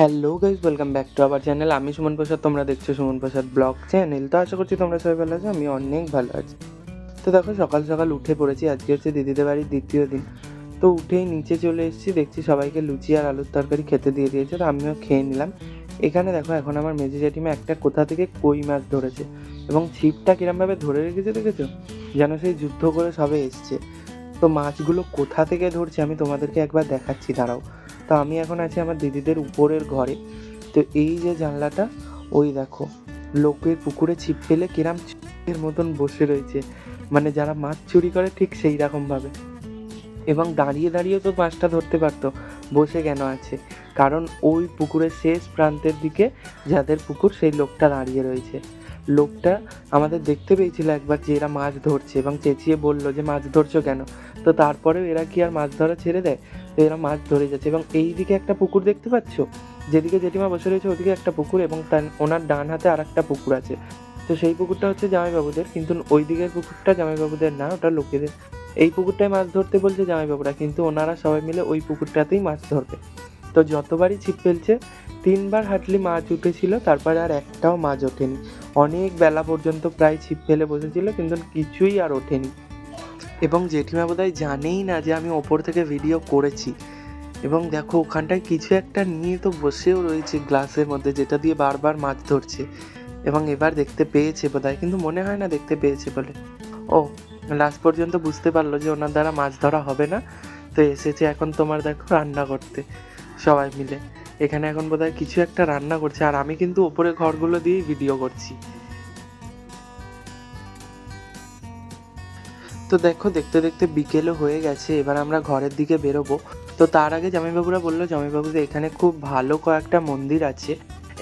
Hello guys welcome back to our channel আমি সুমন প্রসাদ, তোমরা দেখছ সুমন প্রসাদ ব্লগ চ্যানেল তো আশা করছি তোমরা সবাই ভালো আছো আমি অনেক ভালো আছি। তো দেখো, সকাল সকাল উঠে পড়েছি। আজকে হচ্ছে দিদিদের বাড়ির দ্বিতীয় দিন। তো উঠেই নিচে চলে এসেছি, দেখছি সবাইকে লুচি আর আলুর তরকারি খেতে দিয়ে দিয়েছে, তো আমিও খেয়ে নিলাম। এখানে দেখো, এখন আমার মেজে জেঠিমা একটা কোথা থেকে কই মাছ ধরেছে এবং ছিপটা কিরমভাবে ধরে রেখেছে দেখেছ? যেন সেই যুদ্ধ করে সবে এসছে। তো মাছগুলো কোথা থেকে ধরছে আমি তোমাদেরকে একবার দেখাচ্ছি, দাঁড়াও। তো আমি এখন আছি আমার দিদিদের উপরের ঘরে। তো এই যে জানলাটা, ওই দেখো লোকের পুকুরে ছিপ ফেলে কিরাম এর মতন বসে রয়েছে। মানে যারা মাছ চুরি করে ঠিক সেই রকমভাবে এবং দাঁড়িয়ে দাঁড়িয়ে তো মাছটা ধরতে পারতো, বসে কেন আছে? কারণ ওই পুকুরের শেষ প্রান্তের দিকে যাদের পুকুর, সেই লোকটা দাঁড়িয়ে রয়েছে। লোকটা আমাদের দেখতে পেয়েছিল একবার যে এরা মাছ ধরছে এবং চেঁচিয়ে বলল যে, মাছ ধরছো কেন? তো তারপরেও এরা কি আর মাছ ধরা ছেড়ে দেয়? এরা মাছ ধরে যাচ্ছে এবং এই দিকে একটা পুকুর দেখতে পাচ্ছ? যেদিকে জেঠিমা বসে রয়েছে ওদিকে একটা পুকুর এবং তার ওনার ডান হাতে আর একটা পুকুর আছে। তো সেই পুকুরটা হচ্ছে জামাইবাবুদের, কিন্তু ওই দিকের পুকুরটা জামাইবাবুদের না, ওটা লোকেদের। এই পুকুরটায় মাছ ধরতে বলছে জামাইবাবুরা, কিন্তু ওনারা সবাই মিলে ওই পুকুরটাতেই মাছ ধরবে। তো যতবারই ছিপ ফেলছে, তিনবার হাটলি মাছ উঠেছিল, তারপরে আর একটাও মাছ ওঠেনি। অনেক বেলা পর্যন্ত প্রায় ছিপ ফেলে বসেছিল, কিন্তু কিছুই আর ওঠেনি। এবং জেঠিমা বোধহয় জানেই না যে আমি ওপর থেকে ভিডিও করেছি। এবং দেখো, ওখানটায় কিছু একটা নিয়ে তো বসেও রয়েছে গ্লাসের মধ্যে, যেটা দিয়ে বারবার মাছ ধরছে। এবং এবার দেখতে পেয়েছে বোধহয়, কিন্তু মনে হয় না দেখতে পেয়েছে বলে। ও লাস্ট পর্যন্ত বুঝতে পারল যে ওনার দ্বারা মাছ ধরা হবে না। তো এসেছে এখন তোমার দেখো রান্না করতে, সবাই মিলে। এখানে এখন বোধহয় কিছু একটা রান্না করছে, আর আমি কিন্তু ওপরে ঘরগুলো দিয়েই ভিডিও করছি। তো দেখো, দেখতে দেখতে বিকেলও হয়ে গেছে, এবার আমরা ঘরের দিকে বেরোবো। তো তার আগে জামাইবাবুরা বলল, জামাইবাবুদের এখানে খুব ভালো কয়েকটা মন্দির আছে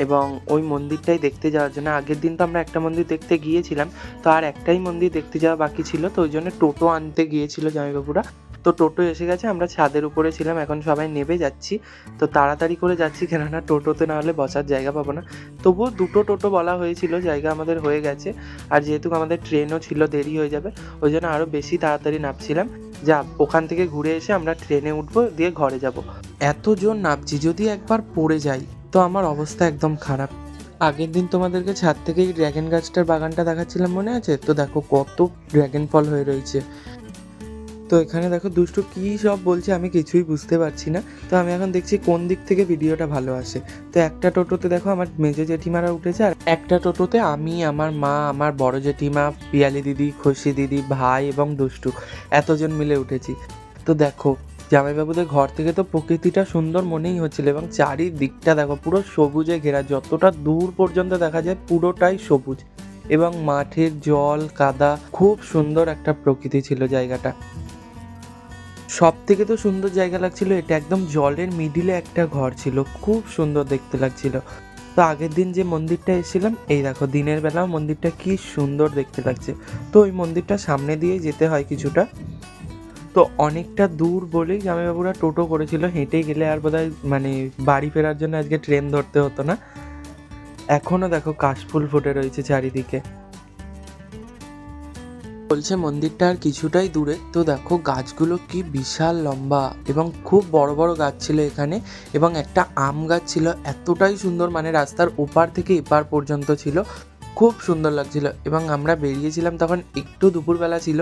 এবং ওই মন্দিরটাই দেখতে যাওয়ার জন্য। আগের দিন তো আমরা একটা মন্দির দেখতে গিয়েছিলাম, তো আর একটাই মন্দির দেখতে যাওয়া বাকি ছিল, তো ওই জন্য টোটো আনতে গিয়েছিল জামাইবাবুরা। তো টোটো এসে গেছে, আমরা ছাদের উপরে ছিলাম, এখন সবাই নেবে যাচ্ছি। তো তাড়াতাড়ি করে যাচ্ছি, কেননা টোটোতে না হলে বসার জায়গা পাবো না। তবুও দুটো টোটো বলা হয়েছিল, জায়গা আমাদের হয়ে গেছে। আর যেহেতু আমাদের ট্রেনও ছিল, দেরি হয়ে যাবে, ওই জন্য আরও বেশি তাড়াতাড়ি নামছিলাম। যা, ওখান থেকে ঘুরে এসে আমরা ট্রেনে উঠবো, দিয়ে ঘরে যাব। এত জোর নামছি, যদি একবার পড়ে যাই, তো আমার অবস্থা একদম খারাপ। আগের দিন তোমাদেরকে ছাদ থেকে এই ড্র্যাগন গাছটার বাগানটা দেখাচ্ছিলাম মনে আছে? তো দেখো কত ড্র্যাগন ফল হয়ে রয়েছে। তো এখানে দেখো দুষ্টু কী সব বলছে আমি কিছুই বুঝতে পারছি না। তো আমি এখন দেখছি কোন দিক থেকে ভিডিওটা ভালো আসে। তো একটা টোটোতে দেখো আমার মেজো জেঠিমারা উঠেছে আর একটা টোটোতে আমি, আমার মা, আমার বড় জেঠিমা, পিয়ালি দিদি, খুশি দিদি, ভাই এবং দুষ্টু এতজন মিলে উঠেছি। তো দেখো জামাইবাবুদের ঘর থেকে তো প্রকৃতিটা সুন্দর মনেই হচ্ছিল এবং চারিদিকটা দেখো পুরো সবুজে ঘেরা, যতটা দূর পর্যন্ত দেখা যায় পুরোটাই সবুজ এবং মাঠের জল, কাদা, খুব সুন্দর একটা প্রকৃতি ছিল জায়গাটা। সব থেকে তো সুন্দর জায়গা লাগছিল, এটা একদম জলের মিডিলে একটা ঘর ছিল, খুব সুন্দর দেখতে লাগছিল। তো আগের দিন যে মন্দিরটা এসেছিলাম, এই দেখো দিনের বেলা মন্দিরটা কি সুন্দর দেখতে লাগছে। তো ওই মন্দিরটা সামনে দিয়ে যেতে হয় কিছুটা। তো অনেকটা দূর বলেই জামাইবাবুরা টোটো করেছিল, হেঁটে গেলে আর বোধহয় মানে বাড়ি ফেরার জন্য আজকে ট্রেন ধরতে হতো না। এখনও দেখো কাশফুল ফুটে রয়েছে চারিদিকে। বলছে, মন্দিরটা আর কিছুটাই দূরে। তো দেখো, গাছগুলো কি বিশাল লম্বা এবং খুব বড় বড় গাছ ছিল এখানে এবং একটা আম গাছ ছিল। এতটাই সুন্দর মানে রাস্তার ওপার থেকে এপার পর্যন্ত ছিল। খুব সুন্দর লাগছিল এবং আমরা বেরিয়েছিলাম তখন একটু দুপুরবেলা ছিল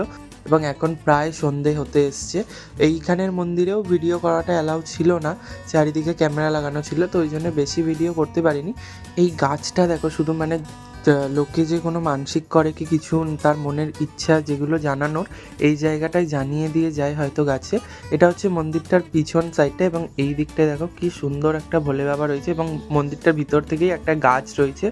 এবং এখন প্রায় সন্ধে হতে এসছে। এইখানের মন্দিরেও ভিডিও করাটা অ্যালাউ ছিল না। চারিদিকে ক্যামেরা লাগানো ছিল, তো ওই জন্য বেশি ভিডিও করতে পারিনি। এই গাছটা দেখো, শুধু মানে লোকে যে কোনো মানসিক করে কি কিছু তার মনের ইচ্ছা যেগুলো জানানোর, এই জায়গাটায় জানিয়ে দিয়ে যায় হয়তো গাছে। এটা হচ্ছে মন্দিরটার পিছন সাইডটা এবং এই দিকটায় দেখো কি সুন্দর একটা ভোলে বাবা রয়েছে এবং মন্দিরটার ভিতর থেকেই একটা গাছ রয়েছে।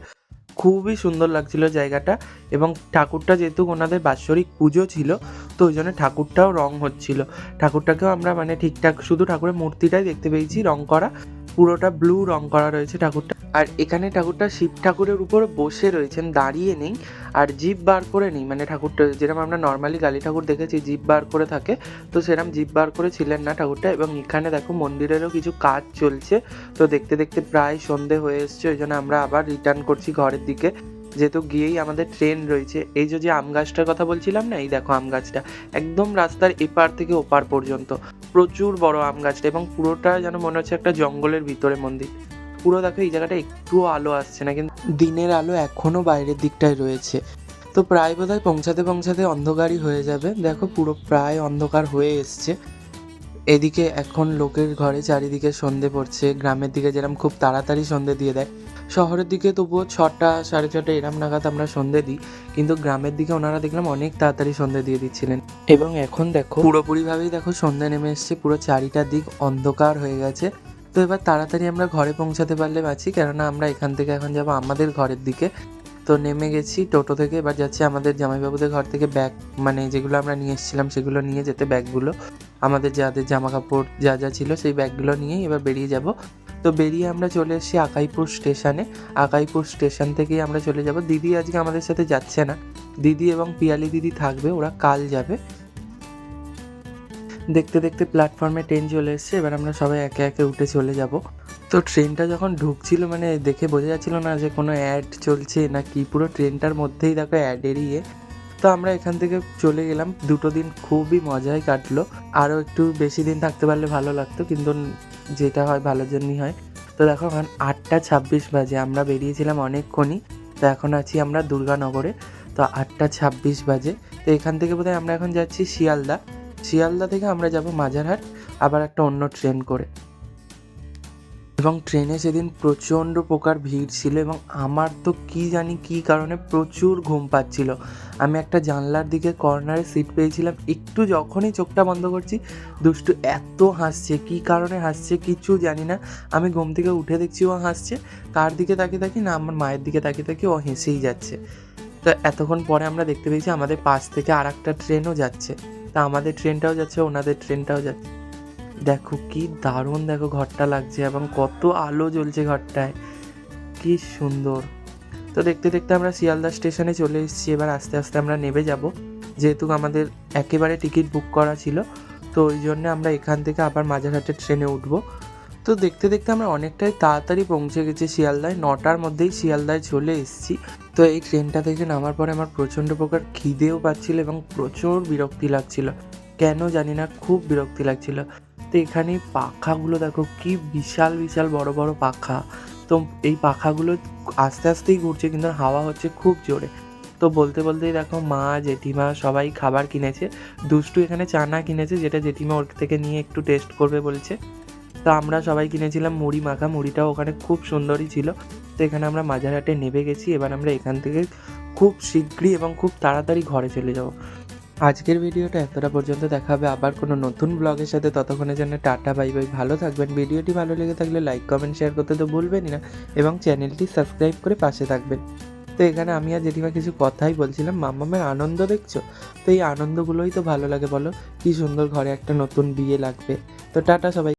খুবই সুন্দর লাগছিল জায়গাটা এবং ঠাকুরটা যেহেতু ওনাদের বাৎসরিক পুজো ছিল, তো ওই জন্য ঠাকুরটাও রং হচ্ছিল। ঠাকুরটাকেও আমরা মানে ঠিকঠাক, শুধু ঠাকুরের মূর্তিটাই দেখতে পেয়েছি রং করা। পুরোটা ব্লু রং করা রয়েছে ঠাকুরটা। আর এখানে ঠাকুরটা শিব ঠাকুরের উপর বসে রয়েছেন, দাঁড়িয়ে নেই, আর জিভ বার করে নেই। মানে ঠাকুরটা যেরকম আমরা নর্মালি কালী ঠাকুর দেখেছি জিপ বার করে থাকে, তো সেরকম জিপ বার করে ছিলেন না ঠাকুরটা। এবং এখানে দেখো মন্দিরেরও কিছু কাজ চলছে, তো দেখতে দেখতে প্রায় সন্ধে হয়ে এসছে, ওই জন্য আমরা আবার রিটার্ন করছি ঘরের দিকে। যেহেতু গিয়েই আমাদের ট্রেন রয়েছে। এই যে আম গাছটার কথা বলছিলাম না, এই দেখো আম গাছটা। একদম রাস্তার এপার থেকে ওপার পর্যন্ত। প্রচুর বড় আম গাছটা এবং পুরোটা যেন মনে হচ্ছে একটা জঙ্গলের ভিতরে মন্দির। পুরো দেখো, এই জায়গাটা একটুও আলো আসছে না, কিন্তু দিনের আলো এখনও বাইরের দিকটায় রয়েছে। তো প্রায় বোধহয় পৌঁছাতে পৌঁছাতে অন্ধকারই হয়ে যাবে। দেখো, পুরো প্রায় অন্ধকার হয়ে এসছে। এদিকে এখন লোকের ঘরে চারিদিকে সন্ধে পড়ছে। গ্রামের দিকে যেরকম খুব তাড়াতাড়ি সন্ধে দিয়ে দেয়। শহরের দিকে তবুও ছটা, সাড়ে ছটা, এরম নাগাদ আমরা সন্ধে দিই। কিন্তু গ্রামের দিকে ওনারা দেখলাম অনেক তাড়াতাড়ি সন্ধে দিয়ে দিচ্ছিলেন। এবং এখন দেখো, পুরোপুরিভাবেই দেখো সন্ধে নেমে এসছে, পুরো চারিটা দিক অন্ধকার হয়ে গেছে। তো এবার তাড়াতাড়ি আমরা ঘরে পৌঁছাতে পারলে বাঁচি, কেননা আমরা এখান থেকে এখন যাব আমাদের ঘরের দিকে। তো নেমে গেছি টোটো থেকে, এবার যাচ্ছি আমাদের জামাইবাবুদের ঘর থেকে ব্যাগ মানে যেগুলো আমরা নিয়ে এসেছিলাম সেগুলো নিয়ে যেতে ব্যাগগুলো। আমাদের যাদের জামা কাপড় যা যা ছিল সেই ব্যাগগুলো নিয়েই এবার বেরিয়ে যাব। তো বেরিয়ে আমরা চলে এসেছি আকাইপুর স্টেশনে। আকাইপুর স্টেশন থেকেই আমরা চলে যাব। দিদি আজকে আমাদের সাথে যাচ্ছে না। দিদি এবং পিয়ালি দিদি থাকবে, ওরা কাল যাবে। দেখতে দেখতে প্ল্যাটফর্মে ট্রেন চলে এসেছে, এবার আমরা সবাই একে একে উঠে চলে যাব। তো ট্রেনটা যখন ঢুকছিল মানে দেখে বোঝা যাচ্ছিল না যে কোনো অ্যাড চলছে না কি পুরো ট্রেনটার মধ্যেই দেখো অ্যাড এড়িয়ে। তো আমরা এখান থেকে চলে গেলাম। দুটো দিন খুবই মজাই কাটলো। আরও একটু বেশি দিন থাকতে পারলে ভালো লাগতো, কিন্তু যেটা হয় ভালোর জন্যই হয়। তো দেখো এখন আটটা ছাব্বিশ বাজে, আমরা বেরিয়েছিলাম অনেকক্ষণই। তো এখন আছি আমরা দুর্গানগরে, তো আটটা ছাব্বিশ বাজে। তো এখান থেকে বোধহয় আমরা এখন যাচ্ছি শিয়ালদা। শিয়ালদা থেকে আমরা যাব মাঝারহাট আবার একটা অন্য ট্রেন করে। এবং ট্রেনে সেদিন প্রচণ্ড প্রকার ভিড় ছিল এবং আমার তো কি জানি কি কারণে প্রচুর ঘুম পাচ্ছিল। আমি একটা জানলার দিকে কর্নারে সিট পেয়েছিলাম, একটু যখনই চোখটা বন্ধ করছি, দুষ্টু এত হাসছে, কি কারণে হাসছে কিছু জানি না। আমি ঘুম থেকে উঠে দেখছি ও হাসছে কার দিকে তাকিয়ে থাকি না, আমার মায়ের দিকে তাকিয়ে থাকি ও হেসেই যাচ্ছে। তো এতক্ষণ পরে আমরা দেখতে পেয়েছি আমাদের পাশ থেকে আর একটা ট্রেনও যাচ্ছে। তা আমাদের ট্রেনটাও যাচ্ছে, ওনাদের ট্রেনটাও যাচ্ছে। দেখো কি দারুণ দেখো ঘরটা লাগছে এবং কত আলো জ্বলছে ঘরটায়। কি সুন্দর। তো দেখতে দেখতে আমরা শিয়ালদা স্টেশনে চলে এসেছি, এবার আস্তে আস্তে আমরা নেমে যাব। যেহেতু আমাদের একেবারে টিকিট বুক করা ছিল, তো ওই জন্য আমরা এখান থেকে আবার মাঝারহাটের ট্রেনে উঠবো। তো দেখতে দেখতে আমরা অনেকটাই তাড়াতাড়ি পৌঁছে গেছি শিয়ালদায়, নটার মধ্যেই শিয়ালদায় চলে এসেছি। তো এই ট্রেনটা থেকে নামার পরে আমার প্রচণ্ড প্রকার খিদেও পাচ্ছিল এবং প্রচুর বিরক্তি লাগছিল। কেন জানি না, খুব বিরক্তি লাগছিল। তো এখানে পাখাগুলো দেখো কি বিশাল বিশাল বড় বড় পাখা। তো এই পাখাগুলো আস্তে আস্তেই ঘুরছে, কিন্তু হাওয়া হচ্ছে খুব জোরে। তো বলতে বলতেই দেখো মা, জেঠিমা সবাই খাবার কিনেছে। দুষ্টু এখানে চানা কিনেছে, যেটা জেঠিমা ওর থেকে নিয়ে একটু টেস্ট করবে বলছে। তো আমরা সবাই কিনেছিলাম মুড়ি মাখা। মুড়িটাও ওখানে খুব সুন্দরই ছিল। তো এখানে আমরা মাঝারহাটে নেমে গেছি। এবার আমরা এখান থেকে খুব শীঘ্রই এবং খুব তাড়াতাড়ি ঘরে চলে যাব। আজকের ভিডিওটা এতটা পর্যন্ত দেখা হবে আবার কোনো নতুন ব্লগের সাথে ততক্ষণের জন্য টাটা, বাই বাই। ভালো থাকবেন। ভিডিওটি ভালো লেগে থাকলে লাইক, কমেন্ট, শেয়ার করতে তো ভুলবেনই না এবং চ্যানেলটি সাবস্ক্রাইব করে পাশে থাকবেন। তো এখানে আমি আর জেঠিমা কিছু কথাই বলছিলাম মামামের আনন্দ দেখছ? তো এই আনন্দগুলোই তো ভালো লাগে বলো, কি সুন্দর ঘরে একটা নতুন বিয়ে লাগবে। তো টাটা সবাই।